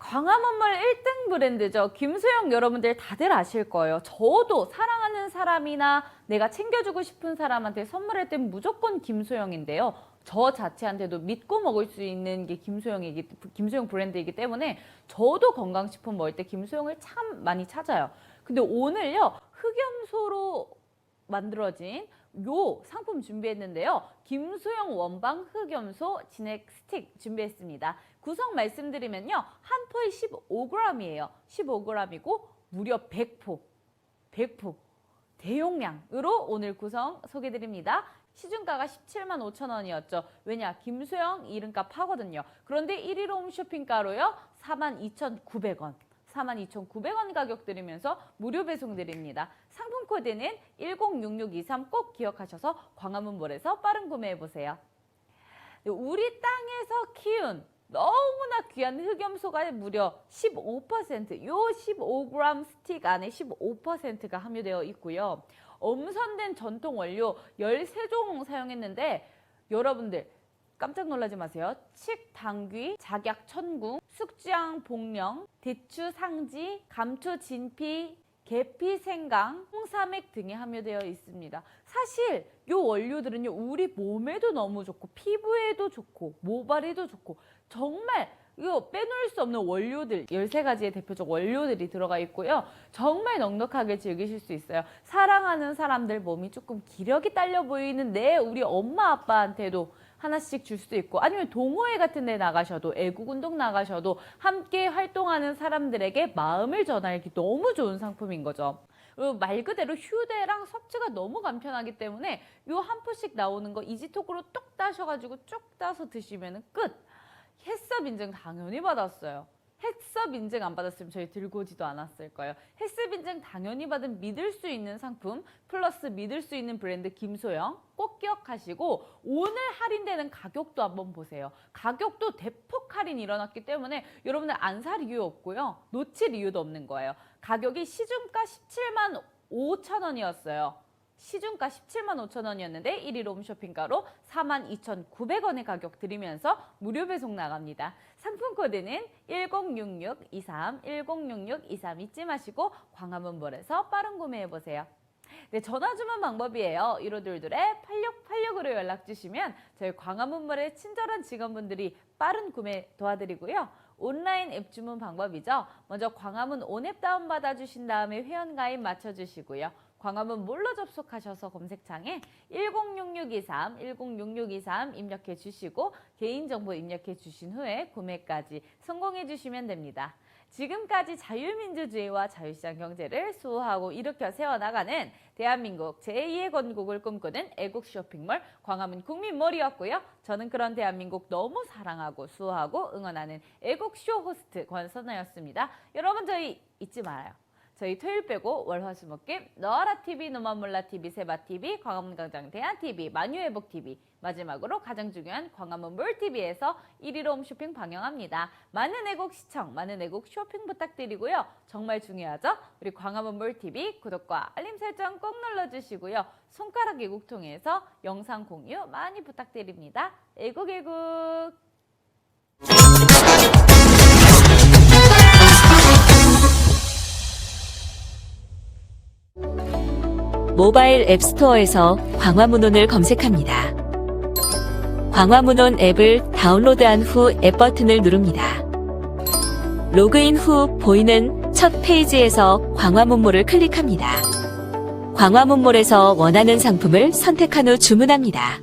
네, 광화문물 1등 브랜드죠. 김수영 여러분들 다들 아실 거예요. 저도 사랑하는 사람이나 내가 챙겨주고 싶은 사람한테 선물할 땐 무조건 김수영인데요. 저 자체한테도 믿고 먹을 수 있는 게 김수영이기 김수영 브랜드이기 때문에 저도 건강식품 먹을 때 김수영을 참 많이 찾아요. 근데 오늘요 흑염소로 만들어진 요 상품 준비했는데요. 김수영 원방 흑염소 진액 스틱 준비했습니다. 구성 말씀드리면요. 한 포에 15g이에요. 15g이고 무려 100포. 100포. 대용량으로 오늘 구성 소개드립니다. 시중가가 17만 5천 원이었죠. 왜냐? 김수영 이름값 하거든요. 그런데 1일 홈쇼핑가로요. 4만 2,900원. 42,900원 가격 드리면서 무료 배송 드립니다. 상품 코드는 106623 꼭 기억하셔서 광화문몰에서 빠른 구매해 보세요. 네, 우리 땅에서 키운 너무나 귀한 흑염소가 무려 15%, 요 15g 스틱 안에 15%가 함유되어 있고요. 엄선된 전통 원료 13종 사용했는데 여러분들 깜짝 놀라지 마세요. 칡, 당귀, 작약, 천궁, 숙주향, 복령, 대추, 상지, 감초, 진피, 계피, 생강, 홍삼액 등이 함유되어 있습니다. 사실 이 원료들은요 우리 몸에도 너무 좋고 피부에도 좋고 모발에도 좋고 정말 이거 빼놓을 수 없는 원료들 13가지의 대표적 원료들이 들어가 있고요. 정말 넉넉하게 즐기실 수 있어요. 사랑하는 사람들 몸이 조금 기력이 딸려 보이는 내 우리 엄마 아빠한테도 하나씩 줄 수도 있고 아니면 동호회 같은 데 나가셔도 애국 운동 나가셔도 함께 활동하는 사람들에게 마음을 전하기 너무 좋은 상품인 거죠. 말 그대로 휴대랑 섭취가 너무 간편하기 때문에 요 한 포씩 나오는 거 이지톡으로 뚝 따셔가지고 쭉 따서 드시면 끝. 햇섭 인증 당연히 받았어요. 햇섭 인증 안 받았으면 저희 들고 오지도 않았을 거예요. 햇섭 인증 당연히 받은 믿을 수 있는 상품 플러스 믿을 수 있는 브랜드 김소영 꼭 기억하시고 오늘 할인되는 가격도 한번 보세요. 가격도 대폭 할인이 일어났기 때문에 여러분들 안 살 이유 없고요. 놓칠 이유도 없는 거예요. 가격이 시중가 17만 5천 원이었어요. 시중가 17만 5천 원이었는데 1일 홈쇼핑가로 4만 2,900원의 가격 드리면서 무료 배송 나갑니다. 상품 코드는 106623 106623 잊지 마시고 광화문몰에서 빠른 구매해 보세요. 네, 전화 주문 방법이에요. 1522에 8686으로 연락 주시면 저희 광화문몰의 친절한 직원분들이 빠른 구매 도와드리고요. 온라인 앱 주문 방법이죠. 먼저 광화문 온앱 다운받아 주신 다음에 회원가입 맞춰 주시고요. 광화문 몰로 접속하셔서 검색창에 106623, 106623 입력해 주시고 개인정보 입력해 주신 후에 구매까지 성공해 주시면 됩니다. 지금까지 자유민주주의와 자유시장 경제를 수호하고 일으켜 세워나가는 대한민국 제2의 건국을 꿈꾸는 애국 쇼핑몰 광화문 국민몰이었고요. 저는 그런 대한민국 너무 사랑하고 수호하고 응원하는 애국쇼 호스트 권선아였습니다. 여러분 저희 잊지 말아요. 저희 토요일 빼고 월화수목금 너라 TV, 너만 몰라 TV, 세바 TV, 광화문광장 대한 TV, 만유회복 TV 마지막으로 가장 중요한 광화문 몰 TV에서 1일 홈쇼핑 방영합니다. 많은 애국 시청, 많은 애국 쇼핑 부탁드리고요. 정말 중요하죠? 우리 광화문 몰 TV 구독과 알림 설정 꼭 눌러주시고요. 손가락 애국 통해서 영상 공유 많이 부탁드립니다. 애국 애국. 모바일 앱스토어에서 광화문온을 검색합니다. 광화문온 앱을 다운로드한 후 앱 버튼을 누릅니다. 로그인 후 보이는 첫 페이지에서 광화문몰을 클릭합니다. 광화문몰에서 원하는 상품을 선택한 후 주문합니다.